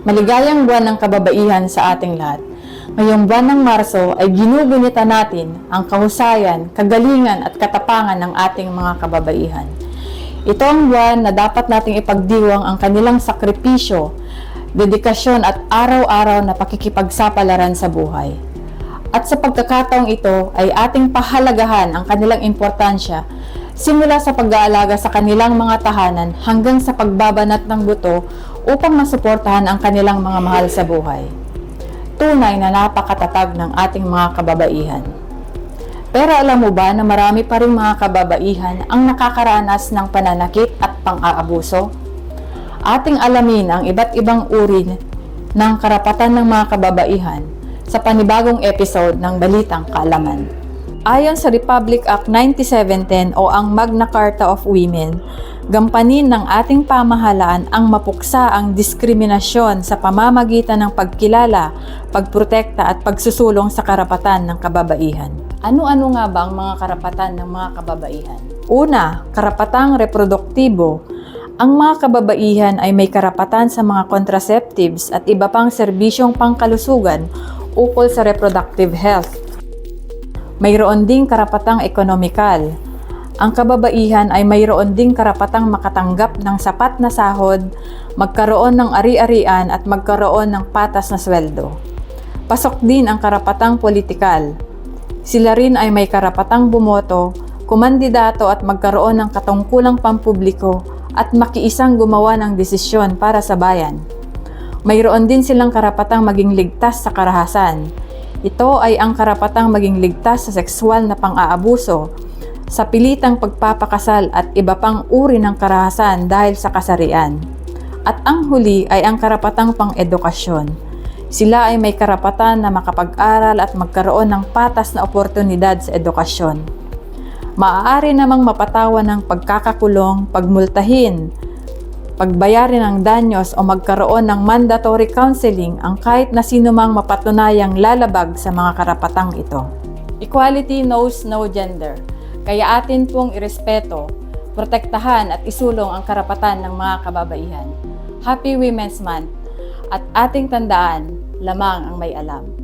Maligayang buwan ng kababaihan sa ating lahat. Ngayong buwan ng Marso ay ginugunita natin ang kahusayan, kagalingan at katapangan ng ating mga kababaihan. Ito ang buwan na dapat nating ipagdiwang ang kanilang sakripisyo, dedikasyon at araw-araw na pakikipagsapalaran sa buhay. At sa pagkakataong ito ay ating pahalagahan ang kanilang importansya simula sa pag-aalaga sa kanilang mga tahanan hanggang sa pagbabanat ng buto upang masuportahan ang kanilang mga mahal sa buhay. Tunay na napakatatag ng ating mga kababaihan. Pero alam mo ba na marami pa rin mga kababaihan ang nakakaranas ng pananakit at pang-aabuso? Ating alamin ang iba't ibang uri ng karapatan ng mga kababaihan sa panibagong episode ng Balitang Kaalaman. Ayon sa Republic Act 9710 o ang Magna Carta of Women, gampanin ng ating pamahalaan ang mapuksa ang diskriminasyon sa pamamagitan ng pagkilala, pagprotekta at pagsusulong sa karapatan ng kababaihan. Ano-ano nga ba ang mga karapatan ng mga kababaihan? Una, karapatang reproduktibo. Ang mga kababaihan ay may karapatan sa mga contraceptives at iba pang serbisyong pangkalusugan ukol sa reproductive health. Mayroon ding karapatang ekonomikal. Ang kababaihan ay mayroon ding karapatang makatanggap ng sapat na sahod, magkaroon ng ari-arian at magkaroon ng patas na sweldo. Pasok din ang karapatang politikal. Sila rin ay may karapatang bumoto, kumandidato at magkaroon ng katungkulang pampubliko at makiisang gumawa ng desisyon para sa bayan. Mayroon din silang karapatang maging ligtas sa karahasan. Ito ay ang karapatang maging ligtas sa sexual na pang-aabuso, sa pilitang pagpapakasal at iba pang uri ng karahasan dahil sa kasarian. At ang huli ay ang karapatang pang-edukasyon. Sila ay may karapatan na makapag-aral at magkaroon ng patas na oportunidad sa edukasyon. Maaari namang mapatawan ng pagkakakulong, pagmultahin, pagbayarin ng danyos o magkaroon ng mandatory counseling ang kahit na sino mang mapatunayang lalabag sa mga karapatang ito. Equality knows no gender, kaya atin pong irespeto, protektahan at isulong ang karapatan ng mga kababaihan. Happy Women's Month at ating tandaan, lamang ang may alam.